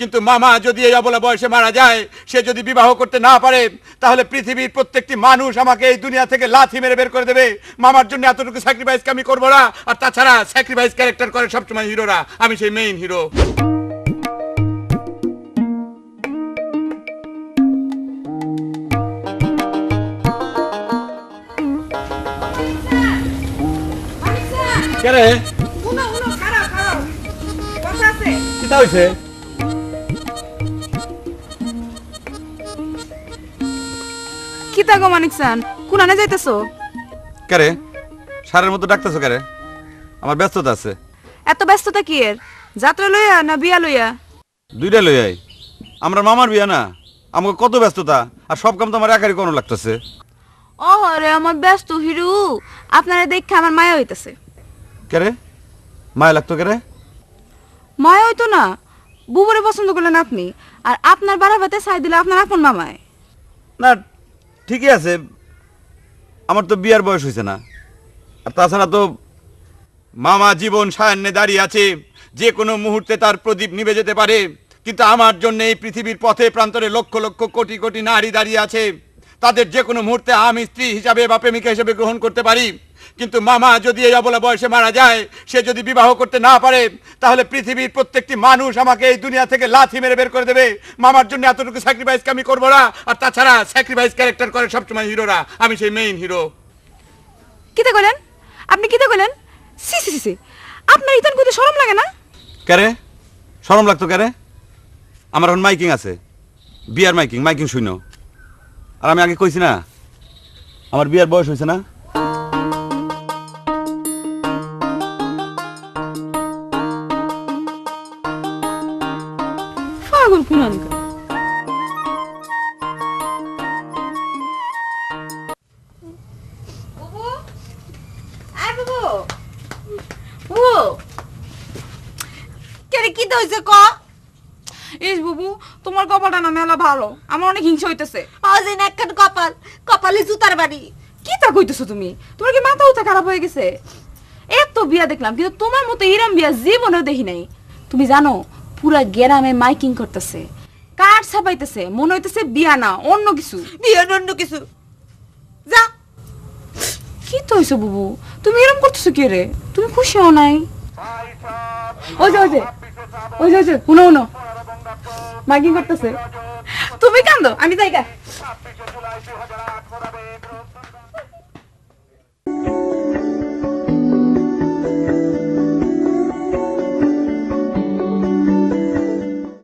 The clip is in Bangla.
কিন্তু মামা যদি এই অবলা বয়সে মারা যায় সে যদি বিবাহ করতে না পারে তাহলে পৃথিবীর প্রত্যেকটি মানুষ আমাকে এই দুনিয়া থেকে লাথি মেরে বের করে দেবে। মামার জন্য এতটুকু স্যাক্রিফাইস আমি করব না? আর তাছাড়া স্যাক্রিফাইস ক্যারেক্টার করে সবসময় হিরোরা। আমি সেই মেইন হিরো কে রে? কি তা গো মানিক সান কুনানে যাইতেছো? কে রে সারের মতো ডাকতেছো কে রে আমার ব্যস্ততা আছে। এত ব্যস্ততা কি এর যাত্রা লইয়া না বিয়া লইয়া? দুইটা লই আই আমরা মামার বিয়া না। আমাকে কত ব্যস্ততা আর সব কাম তো আমার একারই কোনো লাগতেছে। রে আমার ব্যস্ত হিরু। আপনারা দেখে আমার মায়া হইতাছে। কে রে মায়া লাগতো কে রে মায়া হইতো না। বুবরে পছন্দ করলেন আপনি। আর আপনার বাড়াবাতে চাই দিলে আপনার আপন মামায়। না ঠিকই আছে, আমার তো বিয়ার বয়স হয়েছে না। আর তাছাড়া তো মামা জীবন সায়ান্নে দাঁড়িয়ে আছে, যে কোনো মুহূর্তে তার প্রদীপ নিভে যেতে পারে, কিন্তু আমার জন্য এই পৃথিবীর পথে প্রান্তরে লক্ষ লক্ষ কোটি কোটি নারী দাঁড়িয়ে আছে। তাদের যে কোনো মুহূর্তে আমি স্ত্রী হিসাবে বা প্রেমিকা হিসেবে গ্রহণ করতে পারি। কিন্তু মামা যদি এই অবলা বয়সে মারা যায় সে যদি বিবাহ করতে না পারে তাহলে পৃথিবীর প্রত্যেকটি মানুষ আমাকে এই দুনিয়া থেকে লাথি মেরে বের করে দেবে। মামার জন্য এতটুকু স্যাক্রিফাইস আমি করব না? আর তাছাড়া স্যাক্রিফাইস ক্যারেক্টার করে সবসময় হিরোরা। আমি সেই মেইন হিরো কিতে কইলেন? আপনি কিতে কইলেন? সি সি সি, সি। আপনার ইতান কইতে শরম লাগে না? ক্যারে সরম লাগতো ক্যারে আমার এখন মাইকিং আছে। বিয়ার মাইকিং মাইকিং শুনো আর আমি আগে কইছি না আমার বিয়ার বয়স হয়েছে না? পাগল কি হইছে ক? ইস বুবু তোমার কপালটা না মেলা ভালো। আমার অনেক হিংসা হইতেছে। অজিন একখান কপাল কপালে জুতার বাড়ি। কি তা কইতেছো তুমি? তোমার কি মাথা উঠা খারাপ হয়ে গেছে? এত বিয়া দেখলাম কিন্তু তোমার মতো ইরাম বিয়া জীবনেও দেখি নাই। তুমি জানো পুরা গ্রামে মাইকিং করতেছে। কার ছাপাইতেছে? মনে হইতেছে বিয়া না অন্য কিছু। বিয়ে অন্য কিছু। যা। কি তো হইছে বুবু? তুমি এরকম করতেছো কি রে? তুমি খুশি হও নাই। ওই যে ওই যে ওই যে ওই যে উনো উনো মাইকিং করতেছে। তুমি কান্দো আমি যাই গা।